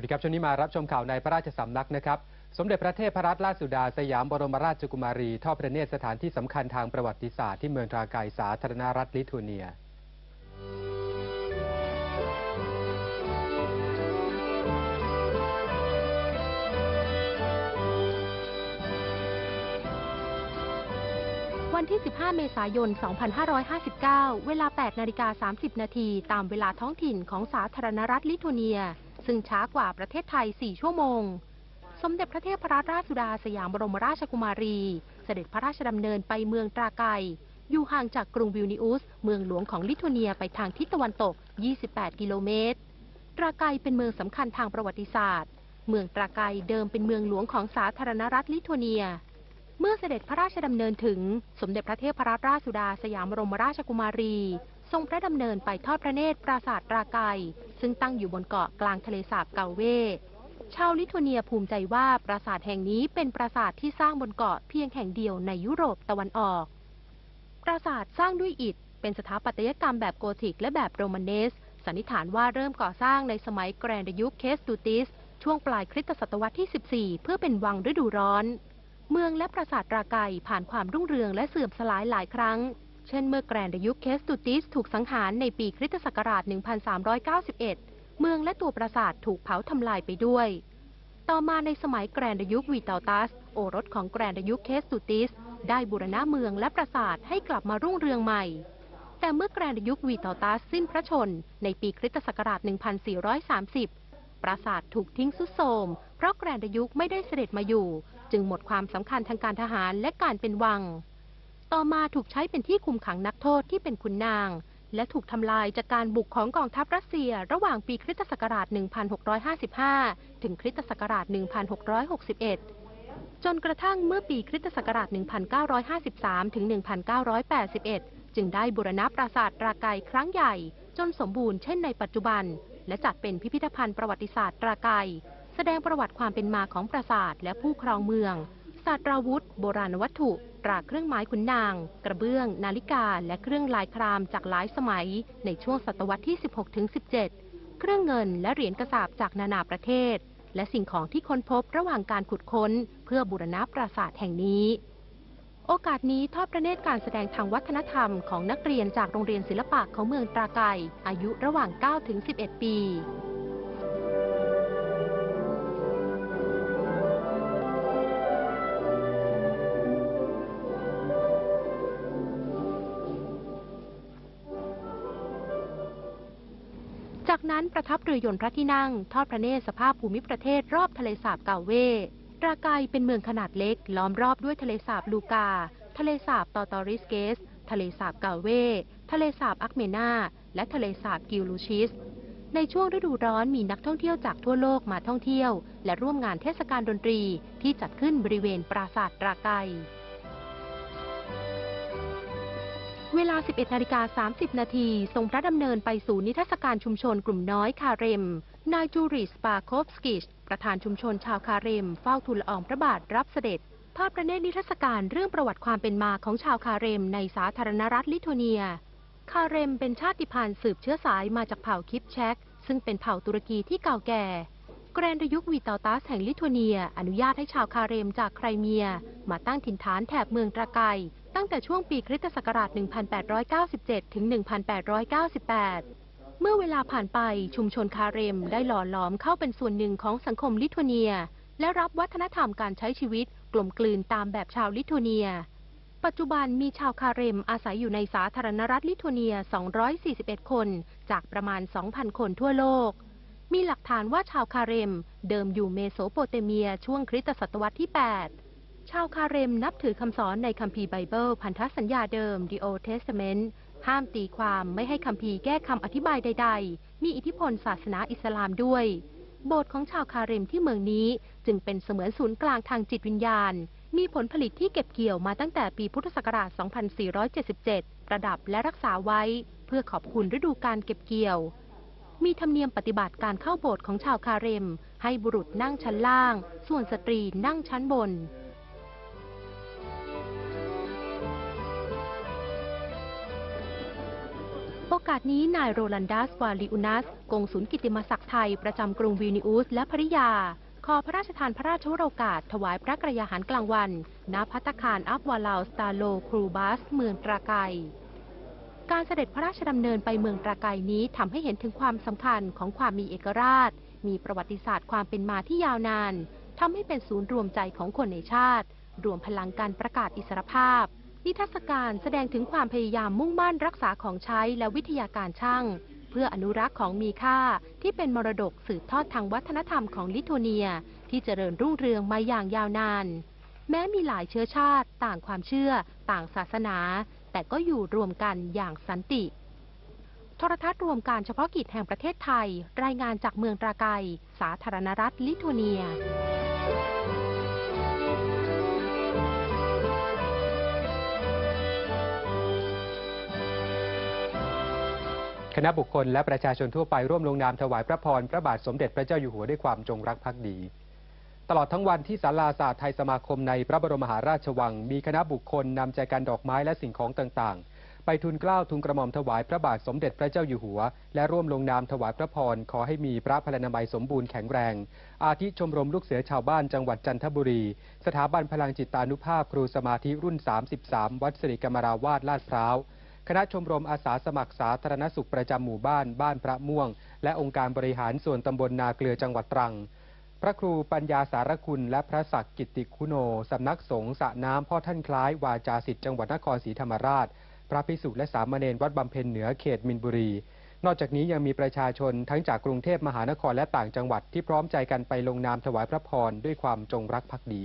วัสดีครับช่วงนี้มารับชมข่าวในพระราชสำนักนะครับ สมเด็จพระเทพรัตนราชสุดาสยามบรมราชกุมารีทอดพระเนตรสถานที่สำคัญทางประวัติศาสตร์ที่เมืองทราไกสาธารณรัฐลิทัวเนียวันที่ 15 เมษายน 2559 เวลา 8 นาฬิกา 30 นาที ตามเวลาท้องถิ่นของสาธารณรัฐลิทัวเนีย ซึ่งช้ากว่าประเทศไทย 4 ชั่วโมง สมเด็จพระเทพรัตนราชสุดาสยามบรมราชกุมารี เสด็จพระราชดำเนินไปเมืองตราไกอยู่ห่างจากกรุงวิลนิอุส เมืองหลวงของลิทัวเนียไปทางทิศตะวันตก 28 กิโลเมตร ตราไกเป็นเมืองสำคัญทางประวัติศาสตร์ เมืองตราไกเดิมเป็นเมืองหลวงของสาธารณรัฐลิทัวเนีย เมื่อเสด็จพระราชดำเนินถึง สมเด็จพระเทพรัตนราชสุดาสยามบรมราชกุมารี ทรงพระดำเนินไปทอดพระเนตรปราสาทตราไก ซึ่งตั้งอยู่บนเกาะกลางทะเลสาบเกาเว ชาวลิทัวเนียภูมิใจว่าปราสาทแห่งนี้เป็นปราสาทที่สร้างบนเกาะเพียงแห่งเดียวในยุโรปตะวันออก ปราสาทสร้างด้วยอิฐ เป็นสถาปัตยกรรมแบบโกธิกและแบบโรมาเนส สันนิษฐานว่าเริ่มก่อสร้างในสมัยแกรนดยุคเคสตูติส ช่วงปลายคริสตศตวรรษที่ 14 เพื่อเป็นวังฤดูร้อน เมืองและปราสาทราไกผ่านความรุ่งเรืองและเสื่อมสลายหลายครั้ง เช่นเมื่อแกรนดยุคเคสตูติสถูกสังหารในปีคริสตศักราช 1391 เมืองและตัวปราสาทถูกเผาทำลายไปด้วย ต่อมาในสมัยแกรนดยุควีตาตัส โอรสของแกรนดยุคเคสตูติส ได้บูรณะเมืองและปราสาทให้กลับมารุ่งเรืองใหม่ แต่เมื่อแกรนดยุควีตาตัสสิ้นพระชน ในปีคริสตศักราช 1430 ปราสาทถูกทิ้งสุดโทมเพราะแกรนดยุคไม่ได้เสด็จมาอยู่ จึงหมดความสำคัญทางการทหารและการเป็นวัง ต่อมาถูกใช้เป็นที่คุมขังนักโทษที่เป็นขุนนาง และถูกทำลายจากการบุกของกองทัพรัสเซีย ระหว่างปีคริสตศักราช 1655 ถึงคริสตศักราช 1661 จนกระทั่งเมื่อปีคริสตศักราช 1953 ถึง 1981 จึงได้บูรณะปราสาทตราไกครั้งใหญ่ จนสมบูรณ์เช่นในปัจจุบัน และจัดเป็นพิพิธภัณฑ์ประวัติศาสตร์ตราไกแสดงประวัติความเป็นมาของปราสาทและผู้ครองเมือง ศาสตราวุธ โบราณวัตถุตราเครื่องไม้ขุนนาง กระเบื้อง นาฬิกา และเครื่องลายครามจากหลายสมัย ในช่วงศตวรรษที่ 16-17 เครื่องเงินและเหรียญกระสาบจากนานาประเทศ และสิ่งของที่ค้นพบระหว่างการขุดค้น เพื่อบูรณะปราสาทแห่งนี้ โอกาสนี้ทอดพระเนตรการแสดงทางวัฒนธรรมของนักเรียนจากโรงเรียนศิลปะของเมืองตราไกอายุระหว่าง 9-11 ปี จากนั้นประทับเรือยนต์พระที่นั่ง ทอดพระเนตรสภาพภูมิประเทศรอบทะเลสาบเกาเวตราไกเป็นเมืองขนาดเล็ก ล้อมรอบด้วยทะเลสาบลูกา ทะเลสาบตอตอริสเกส ทะเลสาบเกาเว ทะเลสาบอักเมนา และทะเลสาบกิลลูชิส ในช่วงฤดูร้อนมีนักท่องเที่ยวจากทั่วโลกมาท่องเที่ยว และร่วมงานเทศกาลดนตรีที่จัดขึ้นบริเวณปราสาทตราไก เวลา 11 นาฬิกา 30 นาทีทรงพระดำเนินไปสู่นิทรรศการชุมชนกลุ่มน้อยคาเรม นายจูริสปาโคฟสกิช ประธานชุมชนชาวคาเรม เฝ้าทูลละอองพระบาทรับเสด็จทอดพระเนตรนิทรรศการเรื่องประวัติความเป็นมาของชาวคาเรมในสาธารณรัฐลิทัวเนีย คาเรมเป็นชาติพันธุ์สืบเชื้อสายมาจากเผ่าคิปแชกซึ่งเป็นเผ่าตุรกีที่เก่าแก่ แกรนดยุควีตาตัสแห่งลิทัวเนีย อนุญาตให้ชาวคาเรมจากไครเมีย มาตั้งถิ่นฐานแถบเมืองตราไก ตั้งแต่ช่วงปีคริสตศักราช 1897 ถึง 1898 เมื่อเวลาผ่านไปชุมชนคาเรมได้หล่อหลอมเข้าเป็นส่วนหนึ่งของสังคมลิทัวเนีย และรับวัฒนธรรมการใช้ชีวิตกลมกลืนตามแบบชาวลิทัวเนีย ปัจจุบันมีชาวคาเรมอาศัยอยู่ในสาธารณรัฐลิทัวเนีย 241 คน จากประมาณ 2,000 คนทั่วโลก มีหลักฐานว่าชาวคาเรม เดิมอยู่เมโสโปเตเมียช่วงคริสตศตวรรษที่ 8 ชาวคาเรมนับถือคำสอนในคัมภีร์ไบเบิล พันธสัญญาเดิม The Old Testament ห้ามตีความไม่ให้คัมภีร์แก้คำอธิบายใด ๆ มีอิทธิพลศาสนาอิสลามด้วย โบสถ์ของชาวคาเรมที่เมืองนี้จึงเป็นเสมือนศูนย์กลางทางจิตวิญญาณ มีผลผลิตที่เก็บเกี่ยวมาตั้งแต่ปีพุทธศักราช 2477 ประดับและรักษาไว้ เพื่อขอบคุณฤดูการเก็บเกี่ยว มีธรรมเนียมปฏิบัติการเข้าโบสถ์ของชาวคาเรม ให้บุรุษนั่งชั้นล่าง ส่วนสตรีนั่งชั้นบน โอกาสนี้นายโรลันดัสวาลิอุนัสกงสุลกิติมศักดิ์ไทย ประจำกรุงวิลนิอุสและภริยา ขอพระราชทานพระราชวโรกาส ถวายพระกระยาหารกลางวัน ณ พัตตาคารอัฟวาลาวสตาโลครูบัส เมืองตราไกยการเสด็จพระราชดำเนินไปเมืองตราไกยนี้ทำให้เห็นถึงความสำคัญของความมีเอกราช มีประวัติศาสตร์ความเป็นมาที่ยาวนานทำให้เป็นศูนย์รวมใจของคนในชาติ รวมพลังการประกาศอิสรภาพ นิทรรศการแสดงถึงความพยายามมุ่งมั่นรักษาของใช้และวิทยาการช่าง เพื่ออนุรักษ์ของมีค่าที่เป็นมรดกสืบทอดทางวัฒนธรรมของลิทัวเนีย ที่เจริญรุ่งเรืองมาอย่างยาวนาน แม้มีหลายเชื้อชาติ ต่างความเชื่อ ต่างศาสนา แต่ก็อยู่รวมกันอย่างสันติโทรทัศน์รวมการเฉพาะกิจแห่งประเทศไทย รายงานจากเมืองตราไกยสาธารณรัฐลิทัวเนีย ณะบุคคลและประชาชนทั่วไปร่วมลงนามถวายพระพรพระบาทสมเด็จพระเจ้าอยู่หัวด้วยความจงรักภักดี ตลอดทั้งวันที่ศาลาศาสตร์ไทยสมาคมในพระบรมมหาราชวัง มีคณะบุคคลนำใจกันดอกไม้และสิ่งของต่างๆ ไปทุนเกล้าทุนกระหม่อมถวายพระบาทสมเด็จพระเจ้าอยู่หัว และร่วมลงนามถวายพระพรขอให้มีพระพลานามัยสมบูรณ์แข็งแรง อาทิชมรมลูกเสือชาวบ้านจังหวัดจันทบุรี สถาบันพลังจิตานุภาพครูสมาธิรุ่น 33 วัดสิริกรรมราวาสลาดพร้าว คณะชมรมอาสาสมัครสาธารณสุขประจำหมู่บ้านบ้านพระม่วง และองค์การบริหารส่วนตำบลนาเกลือจังหวัดตรัง พระครูปัญญาสารคุณ และพระศักดิ์กิติคุโนสำนักสงฆ์สระน้ำพ่อท่านคล้ายวาจาสิทธิ์จังหวัดนครศรีธรรมราช พระภิกษุและสามเณรวัดบำเพ็ญเหนือเขตมินบุรี นอกจากนี้ยังมีประชาชนทั้งจากกรุงเทพมหานครและต่างจังหวัดที่พร้อมใจกันไปลงนามถวายพระพรด้วยความจงรักภักดี